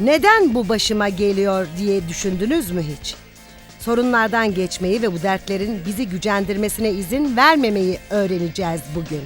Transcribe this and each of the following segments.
Neden bu başıma geliyor diye düşündünüz mü hiç? Sorunlardan geçmeyi ve bu dertlerin bizi gücendirmesine izin vermemeyi öğreneceğiz bugün.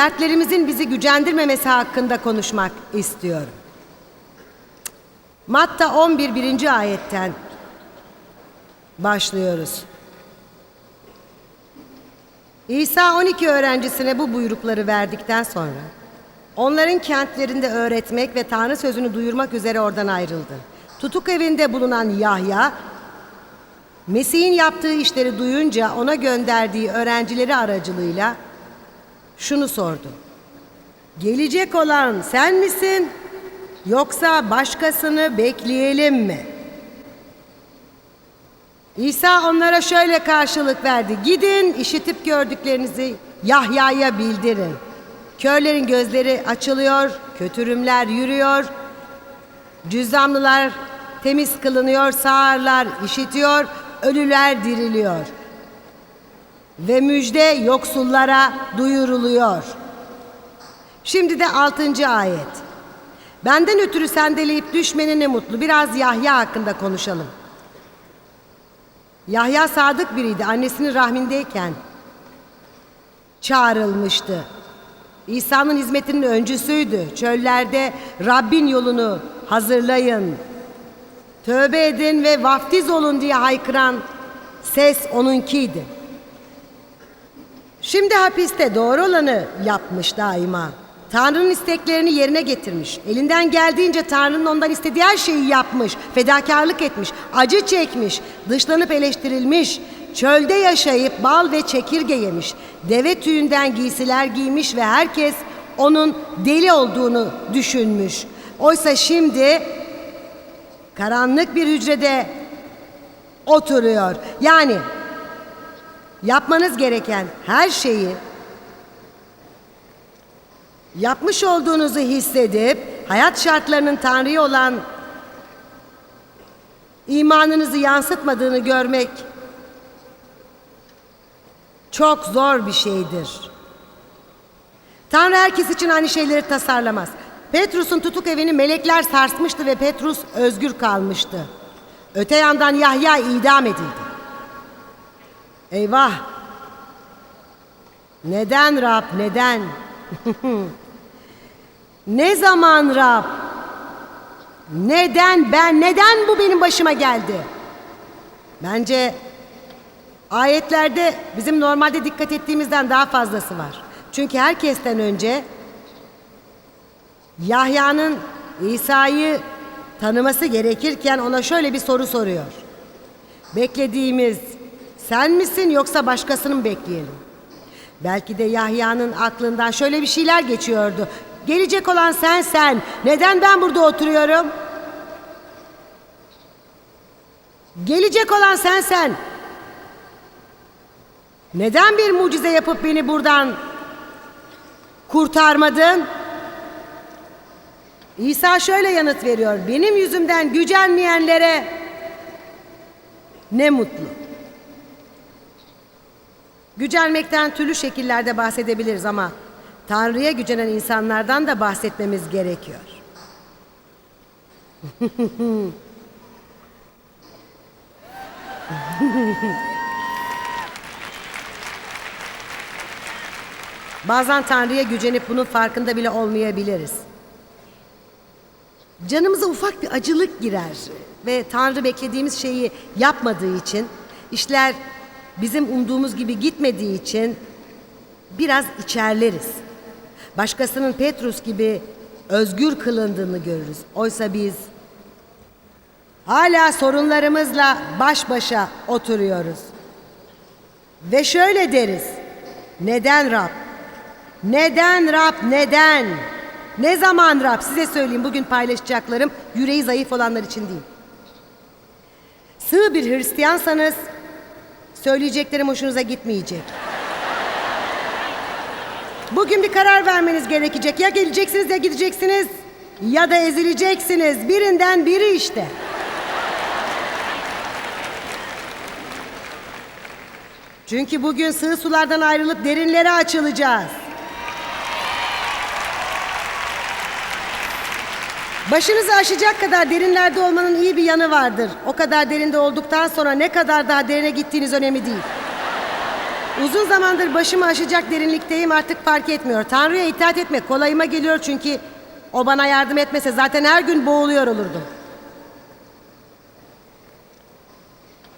Dertlerimizin bizi gücendirmemesi hakkında konuşmak istiyorum. Matta 11 birinci ayetten başlıyoruz. İsa 12 öğrencisine bu buyrukları verdikten sonra onların kentlerinde öğretmek ve Tanrı sözünü duyurmak üzere oradan ayrıldı. Tutuk evinde bulunan Yahya Mesih'in yaptığı işleri duyunca ona gönderdiği öğrencileri aracılığıyla şunu sordu. Gelecek olan sen misin yoksa başkasını bekleyelim mi? İsa onlara şöyle karşılık verdi. Gidin işitip gördüklerinizi Yahya'ya bildirin. Körlerin gözleri açılıyor, kötürümler yürüyor, cüzzamlılar temiz kılınıyor, sağırlar işitiyor, ölüler diriliyor. Ve müjde yoksullara duyuruluyor. Şimdi de 6. ayet. Benden ötürü sendeleyip düşmene ne mutlu. Biraz Yahya hakkında konuşalım. Yahya sadık biriydi. Annesinin rahmindeyken çağrılmıştı. İsa'nın hizmetinin öncüsüydü. Çöllerde Rabbin yolunu hazırlayın. Tövbe edin ve vaftiz olun diye haykıran ses onunkiydi. Şimdi hapiste doğru olanı yapmış daima. Tanrı'nın isteklerini yerine getirmiş. Elinden geldiğince Tanrı'nın ondan istediği her şeyi yapmış. Fedakarlık etmiş, acı çekmiş, dışlanıp eleştirilmiş. Çölde yaşayıp bal ve çekirge yemiş. Deve tüyünden giysiler giymiş ve herkes onun deli olduğunu düşünmüş. Oysa şimdi karanlık bir hücrede oturuyor. Yani yapmanız gereken her şeyi yapmış olduğunuzu hissedip hayat şartlarının Tanrı'ya olan imanınızı yansıtmadığını görmek çok zor bir şeydir. Tanrı herkes için aynı şeyleri tasarlamaz. Petrus'un tutuk evini melekler sarsmıştı ve Petrus özgür kalmıştı. Öte yandan Yahya idam edildi. Eyvah! Neden Rab, neden? ne zaman Rab? Neden ben, neden bu benim başıma geldi? Bence ayetlerde bizim normalde dikkat ettiğimizden daha fazlası var. Çünkü herkesten önce Yahya'nın İsa'yı tanıması gerekirken ona şöyle bir soru soruyor. Beklediğimiz sen misin yoksa başkasını mı bekleyelim? Belki de Yahya'nın aklından şöyle bir şeyler geçiyordu. Gelecek olan sen sen. Neden ben burada oturuyorum? Gelecek olan sen sen. Neden bir mucize yapıp beni buradan kurtarmadın? İsa şöyle yanıt veriyor. Benim yüzümden gücenmeyenlere ne mutlu. Gücenmekten türlü şekillerde bahsedebiliriz ama Tanrı'ya gücenen insanlardan da bahsetmemiz gerekiyor. Bazen Tanrı'ya gücenip bunun farkında bile olmayabiliriz. Canımıza ufak bir acılık girer ve Tanrı beklediğimiz şeyi yapmadığı için işler bizim umduğumuz gibi gitmediği için biraz içerleriz. Başkasının Petrus gibi özgür kılındığını görürüz. Oysa biz hala sorunlarımızla baş başa oturuyoruz. Ve şöyle deriz. Neden Rab? Neden Rab? Neden? Ne zaman Rab? Size söyleyeyim bugün paylaşacaklarım yüreği zayıf olanlar için değil. sığ bir Hristiyansanız söyleyeceklerim hoşunuza gitmeyecek. Bugün bir karar vermeniz gerekecek. Ya geleceksiniz ya gideceksiniz ya da ezileceksiniz. Birinden biri işte. Çünkü bugün sığ sulardan ayrılıp derinlere açılacağız. Başınızı aşacak kadar derinlerde olmanın iyi bir yanı vardır. O kadar derinde olduktan sonra ne kadar daha derine gittiğiniz önemli değil. Uzun zamandır başımı aşacak derinlikteyim artık fark etmiyor. Tanrı'ya itaat etmek kolayıma geliyor çünkü o bana yardım etmese zaten her gün boğuluyor olurdum.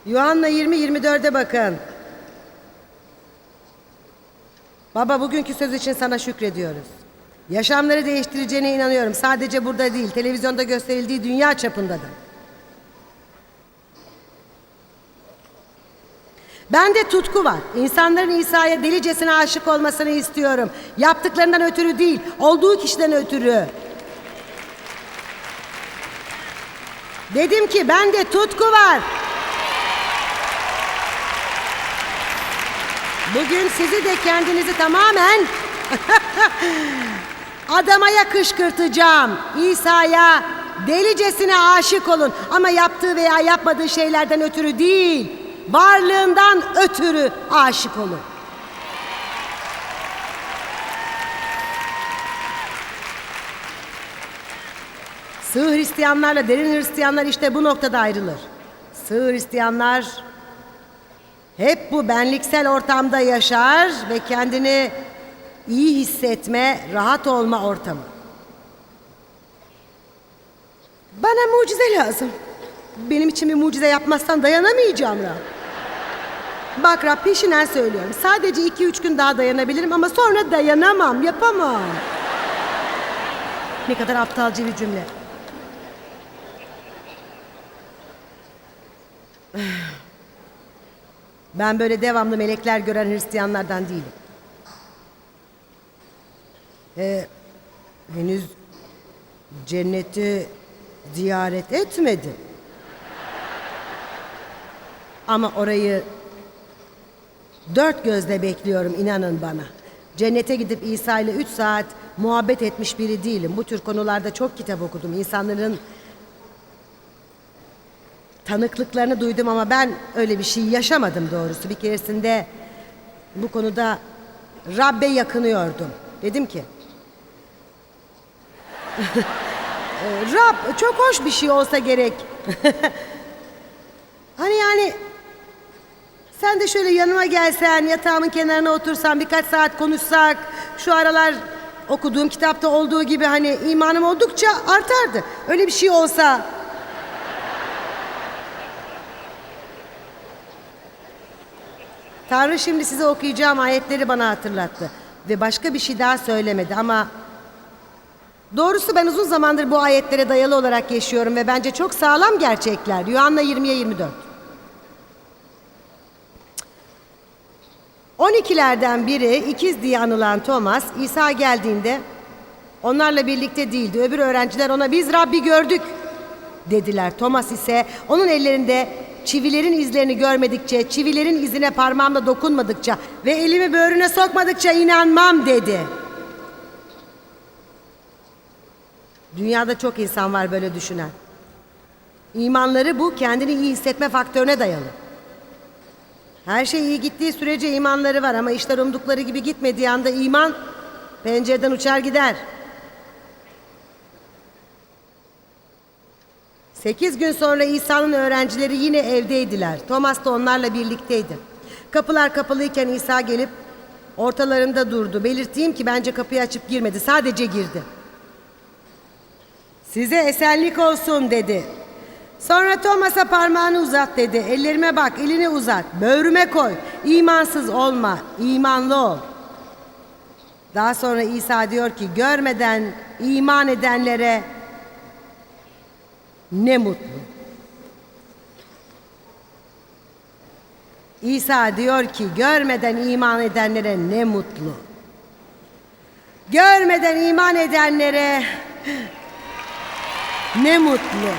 Yuhanna 20-24'e bakın. Baba bugünkü söz için sana şükrediyoruz. Yaşamları değiştireceğine inanıyorum. Sadece burada değil, televizyonda gösterildiği dünya çapında da. Bende tutku var. İnsanların İsa'ya delicesine aşık olmasını istiyorum. Yaptıklarından ötürü değil, olduğu kişiden ötürü. Dedim ki bende tutku var. Bugün sizi de kendinizi tamamen adamaya kışkırtacağım. İsa'ya delicesine aşık olun ama yaptığı veya yapmadığı şeylerden ötürü değil, varlığından ötürü aşık olun. Sığ Hristiyanlarla derin Hristiyanlar işte bu noktada ayrılır. Sığ Hristiyanlar hep bu benliksel ortamda yaşar ve kendini iyi hissetme, rahat olma ortamı. Bana mucize lazım. Benim için bir mucize yapmazsan dayanamayacağım Rab. Bak Rab peşinen söylüyorum. Sadece iki üç gün daha dayanabilirim ama sonra dayanamam, yapamam. Ne kadar aptalca bir cümle. Ben böyle devamlı melekler gören Hristiyanlardan değilim. Ee, henüz cenneti ziyaret etmedim. Ama orayı dört gözle bekliyorum inanın bana. Cennete gidip İsa ile üç saat muhabbet etmiş biri değilim. Bu tür konularda çok kitap okudum. İnsanların tanıklıklarını duydum ama ben öyle bir şey yaşamadım doğrusu. Bir keresinde bu konuda Rabbe yakınıyordum. Dedim ki "E, Rab çok hoş bir şey olsa gerek. hani yani sen de şöyle yanıma gelsen, yatağımın kenarına otursan, birkaç saat konuşsak, şu aralar okuduğum kitapta olduğu gibi hani imanım oldukça artardı. Öyle bir şey olsa Tanrı şimdi size okuyacağım ayetleri bana hatırlattı. Ve başka bir şey daha söylemedi ama... Doğrusu ben uzun zamandır bu ayetlere dayalı olarak yaşıyorum ve bence çok sağlam gerçekler. Yuhanna 20'ye 24. 12'lerden biri ikiz diye anılan Thomas İsa geldiğinde onlarla birlikte değildi. Öbür öğrenciler ona biz Rabbi gördük dediler. Thomas ise onun ellerinde çivilerin izlerini görmedikçe, çivilerin izine parmağımla dokunmadıkça ve elimi böğrüne sokmadıkça inanmam dedi. Dünyada çok insan var böyle düşünen. İmanları bu kendini iyi hissetme faktörüne dayalı. Her şey iyi gittiği sürece imanları var ama işler umdukları gibi gitmediği anda iman pencereden uçar gider. Sekiz gün sonra İsa'nın öğrencileri yine evdeydiler. Thomas da onlarla birlikteydi. Kapılar kapalıyken İsa gelip ortalarında durdu. Belirteyim ki bence kapıyı açıp girmedi. Sadece girdi. Size esenlik olsun dedi. Sonra Thomas'a parmağını uzat dedi. Ellerime bak, elini uzat. Böğrüme koy. İmansız olma, imanlı ol. Daha sonra İsa diyor ki görmeden iman edenlere ne mutlu. İsa diyor ki görmeden iman edenlere ne mutlu. Görmeden iman edenlere ne mutlu.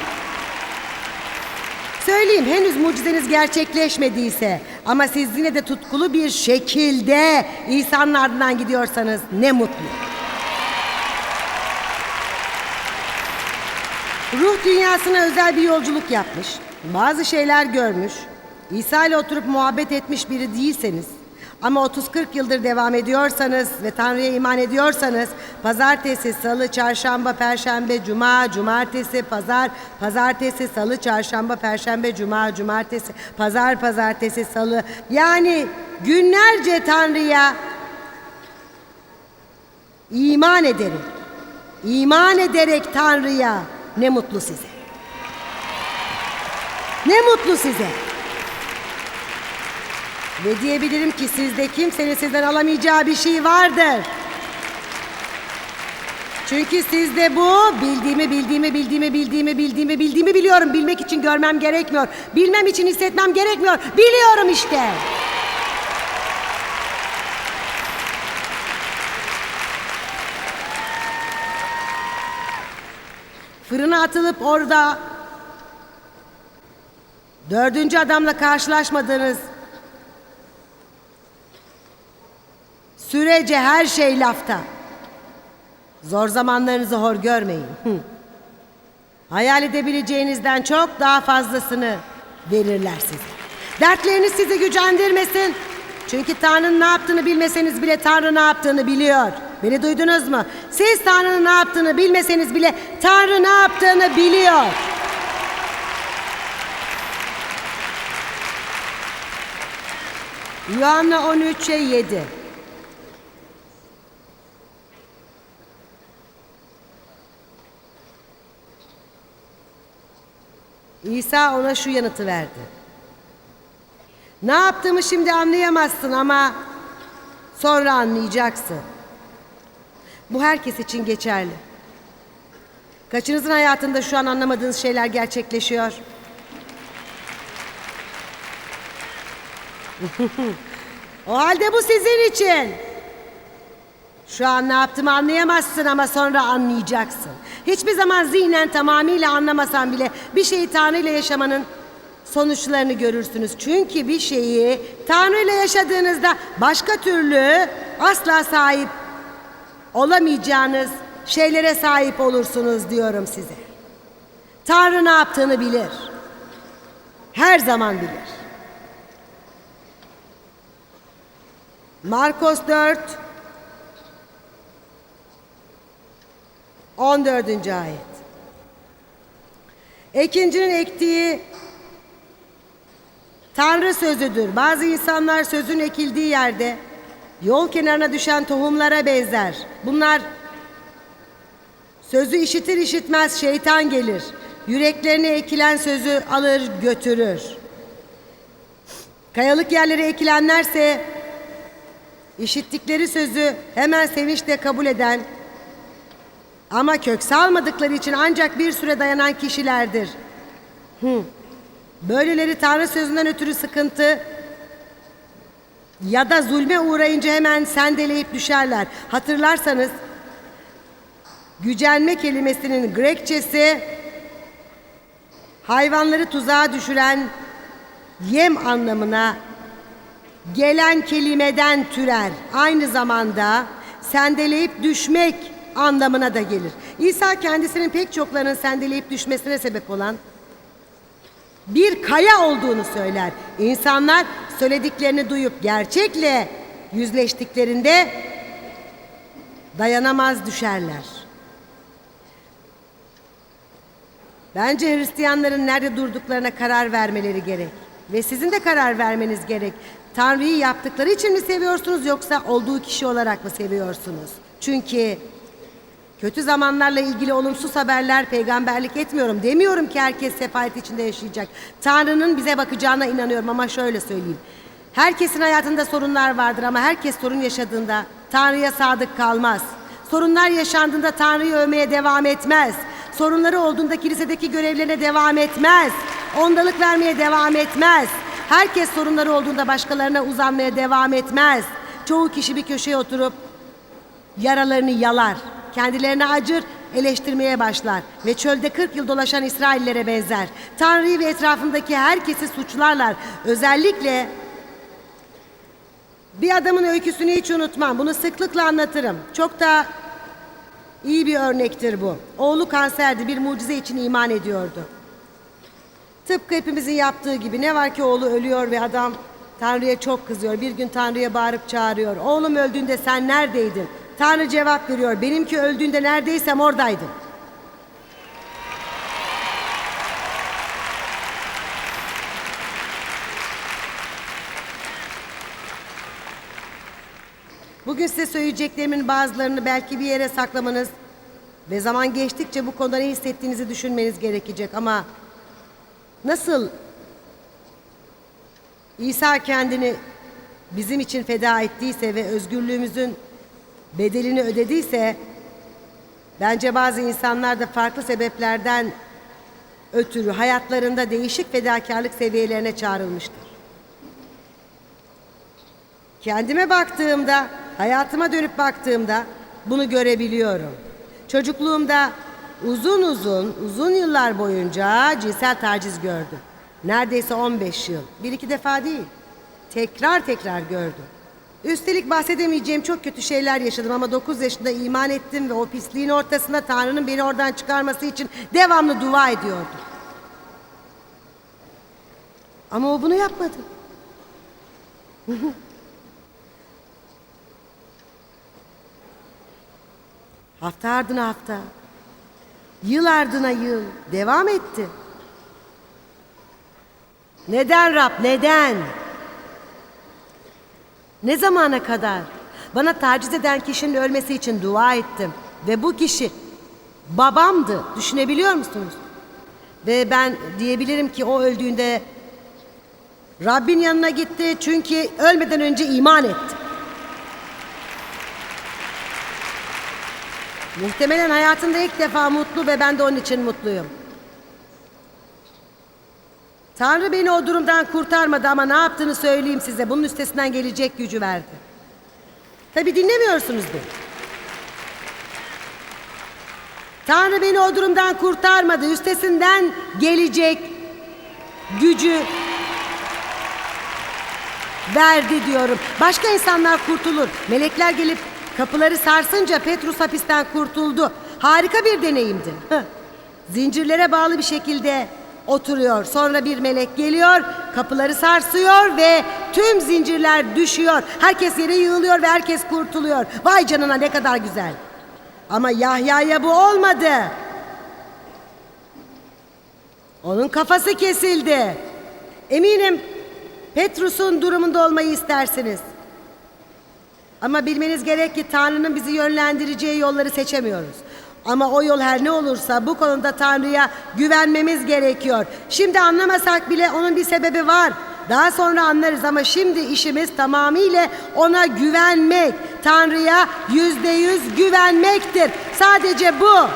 Söyleyeyim henüz mucizeniz gerçekleşmediyse ama siz yine de tutkulu bir şekilde İsa'nın ardından gidiyorsanız ne mutlu. Ruh dünyasına özel bir yolculuk yapmış. Bazı şeyler görmüş. İsa ile oturup muhabbet etmiş biri değilseniz ama 30-40 yıldır devam ediyorsanız ve Tanrı'ya iman ediyorsanız pazartesi, salı, çarşamba, perşembe, cuma, cumartesi, pazar, pazartesi, salı, çarşamba, perşembe, cuma, cumartesi, pazar, pazartesi, salı yani günlerce Tanrı'ya iman ederek, iman ederek Tanrı'ya ne mutlu size. Ne mutlu size. Ve diyebilirim ki sizde kimsenin sizden alamayacağı bir şey vardır. Çünkü sizde bu bildiğimi bildiğimi bildiğimi bildiğimi bildiğimi bildiğimi biliyorum. Bilmek için görmem gerekmiyor. Bilmem için hissetmem gerekmiyor. Biliyorum işte. Fırına atılıp orada dördüncü adamla karşılaşmadığınız sürece her şey lafta. Zor zamanlarınızı hor görmeyin. Hayal edebileceğinizden çok daha fazlasını verirler size. Dertleriniz sizi gücendirmesin. Çünkü Tanrı'nın ne yaptığını bilmeseniz bile Tanrı ne yaptığını biliyor. Beni duydunuz mu? Siz Tanrı'nın ne yaptığını bilmeseniz bile Tanrı ne yaptığını biliyor. Yuhanna 13'e 7. İsa ona şu yanıtı verdi. Ne yaptığımı şimdi anlayamazsın ama sonra anlayacaksın. Bu herkes için geçerli. Kaçınızın hayatında şu an anlamadığınız şeyler gerçekleşiyor? o halde bu sizin için. Şu an ne yaptığımı anlayamazsın ama sonra anlayacaksın. Hiçbir zaman zihnen tamamıyla anlamasan bile bir şeyi Tanrı ile yaşamanın sonuçlarını görürsünüz. Çünkü bir şeyi Tanrı ile yaşadığınızda başka türlü asla sahip olamayacağınız şeylere sahip olursunuz diyorum size. Tanrı ne yaptığını bilir. Her zaman bilir. Markos 4 14. ayet. Ekincinin ektiği Tanrı sözüdür. Bazı insanlar sözün ekildiği yerde yol kenarına düşen tohumlara benzer. Bunlar sözü işitir işitmez şeytan gelir. Yüreklerine ekilen sözü alır götürür. Kayalık yerlere ekilenlerse işittikleri sözü hemen sevinçle kabul eden ama kök salmadıkları için ancak bir süre dayanan kişilerdir. Hı. Böyleleri Tanrı sözünden ötürü sıkıntı ya da zulme uğrayınca hemen sendeleyip düşerler. Hatırlarsanız gücenme kelimesinin Grekçesi hayvanları tuzağa düşüren yem anlamına gelen kelimeden türer. Aynı zamanda sendeleyip düşmek anlamına da gelir. İsa kendisinin pek çoklarının sendeleyip düşmesine sebep olan bir kaya olduğunu söyler. İnsanlar söylediklerini duyup gerçekle yüzleştiklerinde dayanamaz düşerler. Bence Hristiyanların nerede durduklarına karar vermeleri gerek. Ve sizin de karar vermeniz gerek. Tanrı'yı yaptıkları için mi seviyorsunuz yoksa olduğu kişi olarak mı seviyorsunuz? Çünkü kötü zamanlarla ilgili olumsuz haberler peygamberlik etmiyorum. Demiyorum ki herkes sefalet içinde yaşayacak. Tanrı'nın bize bakacağına inanıyorum ama şöyle söyleyeyim. Herkesin hayatında sorunlar vardır ama herkes sorun yaşadığında Tanrı'ya sadık kalmaz. Sorunlar yaşandığında Tanrı'yı övmeye devam etmez. Sorunları olduğunda kilisedeki görevlerine devam etmez. Ondalık vermeye devam etmez. Herkes sorunları olduğunda başkalarına uzanmaya devam etmez. Çoğu kişi bir köşeye oturup yaralarını yalar. Kendilerine acır, eleştirmeye başlar ve çölde 40 yıl dolaşan İsraillere benzer. Tanrı'yı ve etrafındaki herkesi suçlarlar. Özellikle bir adamın öyküsünü hiç unutmam. Bunu sıklıkla anlatırım. Çok da iyi bir örnektir bu. Oğlu kanserdi, bir mucize için iman ediyordu. Tıpkı hepimizin yaptığı gibi ne var ki oğlu ölüyor ve adam Tanrı'ya çok kızıyor. Bir gün Tanrı'ya bağırıp çağırıyor. Oğlum öldüğünde sen neredeydin? Tanrı cevap veriyor. Benimki öldüğünde neredeysem oradaydım. Bugün size söyleyeceklerimin bazılarını belki bir yere saklamanız ve zaman geçtikçe bu konuda ne hissettiğinizi düşünmeniz gerekecek ama nasıl İsa kendini bizim için feda ettiyse ve özgürlüğümüzün bedelini ödediyse bence bazı insanlar da farklı sebeplerden ötürü hayatlarında değişik fedakarlık seviyelerine çağrılmıştır. Kendime baktığımda, hayatıma dönüp baktığımda bunu görebiliyorum. Çocukluğumda uzun uzun, uzun yıllar boyunca cinsel taciz gördüm. Neredeyse 15 yıl. Bir iki defa değil. Tekrar tekrar gördüm. Üstelik bahsedemeyeceğim çok kötü şeyler yaşadım ama 9 yaşında iman ettim ve o pisliğin ortasında Tanrı'nın beni oradan çıkarması için devamlı dua ediyordum. Ama o bunu yapmadı. Hafta ardına hafta, yıl ardına yıl devam etti. Neden Rab, neden? Ne zamana kadar? Bana taciz eden kişinin ölmesi için dua ettim. Ve bu kişi babamdı. Düşünebiliyor musunuz? Ve ben diyebilirim ki o öldüğünde Rabbin yanına gitti çünkü ölmeden önce iman etti. Muhtemelen hayatında ilk defa mutlu ve ben de onun için mutluyum. Tanrı beni o durumdan kurtarmadı ama ne yaptığını söyleyeyim size. Bunun üstesinden gelecek gücü verdi. Tabi dinlemiyorsunuz beni. Tanrı beni o durumdan kurtarmadı. Üstesinden gelecek gücü verdi diyorum. Başka insanlar kurtulur. Melekler gelip kapıları sarsınca Petrus hapisten kurtuldu. Harika bir deneyimdi. Zincirlere bağlı bir şekilde oturuyor. Sonra bir melek geliyor, kapıları sarsıyor ve tüm zincirler düşüyor. Herkes yere yığılıyor ve herkes kurtuluyor. Vay canına ne kadar güzel. Ama Yahya'ya bu olmadı. Onun kafası kesildi. Eminim Petrus'un durumunda olmayı istersiniz. Ama bilmeniz gerek ki Tanrı'nın bizi yönlendireceği yolları seçemiyoruz. Ama o yol her ne olursa bu konuda Tanrı'ya güvenmemiz gerekiyor. Şimdi anlamasak bile onun bir sebebi var. Daha sonra anlarız ama şimdi işimiz tamamıyla ona güvenmek. Tanrı'ya yüzde yüz güvenmektir. Sadece bu.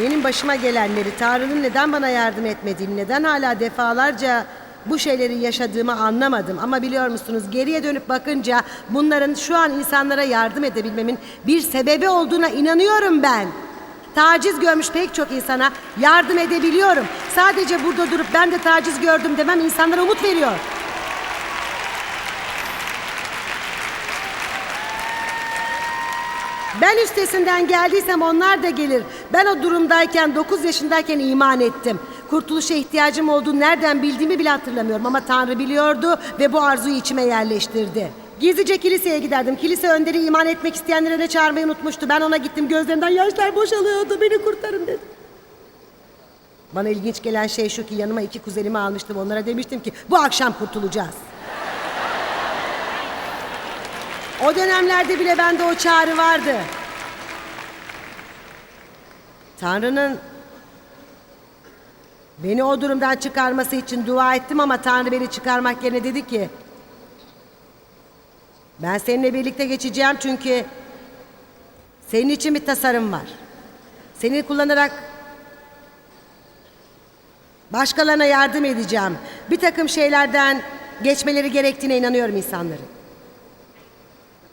Benim başıma gelenleri, Tanrı'nın neden bana yardım etmediğini, neden hala defalarca bu şeyleri yaşadığımı anlamadım. Ama biliyor musunuz geriye dönüp bakınca bunların şu an insanlara yardım edebilmemin bir sebebi olduğuna inanıyorum ben. Taciz görmüş pek çok insana yardım edebiliyorum. Sadece burada durup ben de taciz gördüm demem insanlara umut veriyor. Ben üstesinden geldiysem onlar da gelir. Ben o durumdayken 9 yaşındayken iman ettim. Kurtuluşa ihtiyacım olduğunu nereden bildiğimi bile hatırlamıyorum ama Tanrı biliyordu ve bu arzuyu içime yerleştirdi. Gizlice kiliseye giderdim. Kilise önderi iman etmek isteyenlere de çağırmayı unutmuştu. Ben ona gittim. Gözlerinden yaşlar boşalıyordu. Beni kurtarın dedim. Bana ilginç gelen şey şu ki yanıma iki kuzenimi almıştım. Onlara demiştim ki bu akşam kurtulacağız. O dönemlerde bile bende o çağrı vardı. Tanrı'nın beni o durumdan çıkarması için dua ettim ama Tanrı beni çıkarmak yerine dedi ki ben seninle birlikte geçeceğim çünkü senin için bir tasarım var. Seni kullanarak başkalarına yardım edeceğim. Bir takım şeylerden geçmeleri gerektiğine inanıyorum insanların.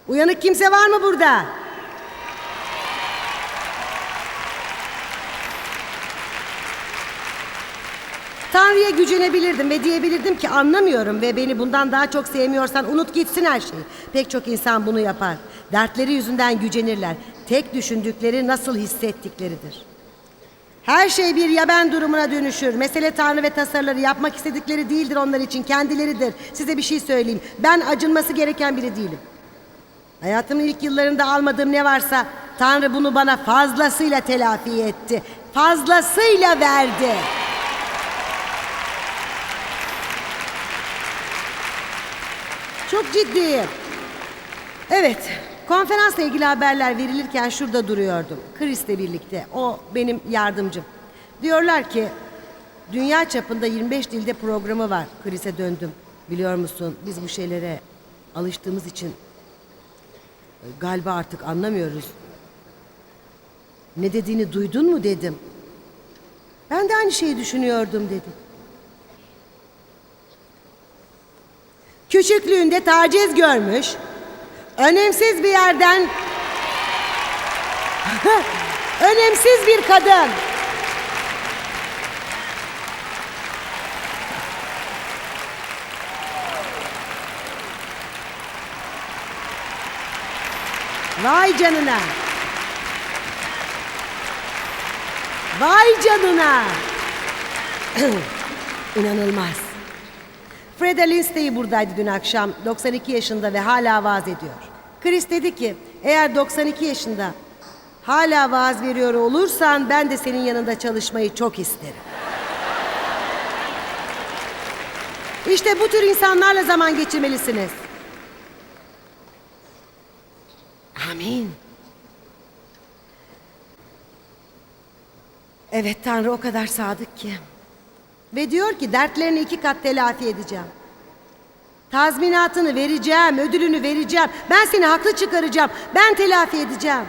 Uyanık kimse var mı burada? Tanrı'ya gücenebilirdim ve diyebilirdim ki anlamıyorum ve beni bundan daha çok sevmiyorsan unut gitsin her şeyi. Pek çok insan bunu yapar. Dertleri yüzünden gücenirler. Tek düşündükleri nasıl hissettikleridir. Her şey bir ya ben durumuna dönüşür. Mesele Tanrı ve tasarıları yapmak istedikleri değildir onlar için, kendileridir. Size bir şey söyleyeyim. Ben acınması gereken biri değilim. Hayatımın ilk yıllarında almadığım ne varsa Tanrı bunu bana fazlasıyla telafi etti. Fazlasıyla verdi. Çok ciddiyim. Evet, konferansla ilgili haberler verilirken şurada duruyordum. Chris'le birlikte. O benim yardımcım. Diyorlar ki dünya çapında 25 dilde programı var. Chris'e döndüm. Biliyor musun biz bu şeylere alıştığımız için e, galiba artık anlamıyoruz. Ne dediğini duydun mu dedim. Ben de aynı şeyi düşünüyordum dedi. Küçüklüğünde taciz görmüş. Önemsiz bir yerden önemsiz bir kadın. Vay canına. Vay canına. İnanılmaz. Freda Lindsay buradaydı dün akşam. 92 yaşında ve hala vaaz ediyor. Chris dedi ki eğer 92 yaşında hala vaaz veriyor olursan ben de senin yanında çalışmayı çok isterim. İşte bu tür insanlarla zaman geçirmelisiniz. Amin. Evet Tanrı o kadar sadık ki. Ve diyor ki dertlerini iki kat telafi edeceğim. Tazminatını vereceğim, ödülünü vereceğim. Ben seni haklı çıkaracağım. Ben telafi edeceğim.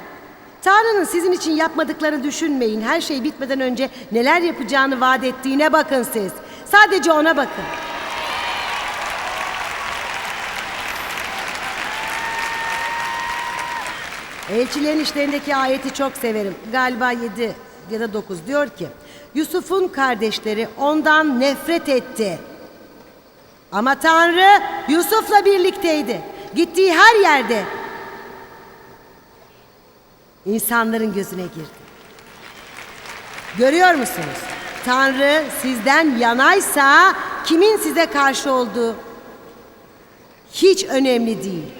Tanrı'nın sizin için yapmadıklarını düşünmeyin. Her şey bitmeden önce neler yapacağını vaat ettiğine bakın siz. Sadece ona bakın. Elçilerin işlerindeki ayeti çok severim. Galiba 7 ya da 9 diyor ki Yusuf'un kardeşleri ondan nefret etti. Ama Tanrı Yusuf'la birlikteydi. Gittiği her yerde insanların gözüne girdi. Görüyor musunuz? Tanrı sizden yanaysa kimin size karşı olduğu hiç önemli değil.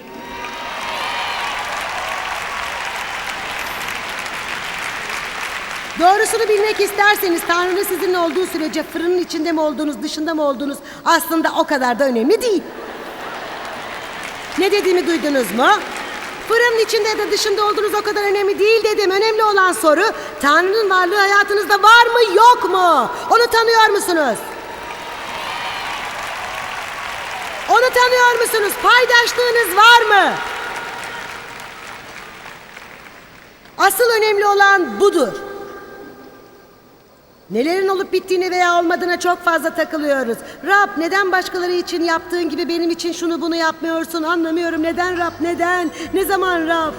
Doğrusunu bilmek isterseniz Tanrı'nın sizinle olduğu sürece fırının içinde mi olduğunuz, dışında mı olduğunuz aslında o kadar da önemli değil. Ne dediğimi duydunuz mu? Fırının içinde da dışında olduğunuz o kadar önemli değil dedim. Önemli olan soru Tanrı'nın varlığı hayatınızda var mı yok mu? Onu tanıyor musunuz? Onu tanıyor musunuz? Paydaşlığınız var mı? Asıl önemli olan budur. Nelerin olup bittiğini veya olmadığına çok fazla takılıyoruz. Rab neden başkaları için yaptığın gibi benim için şunu bunu yapmıyorsun anlamıyorum. Neden Rab neden? Ne zaman Rab?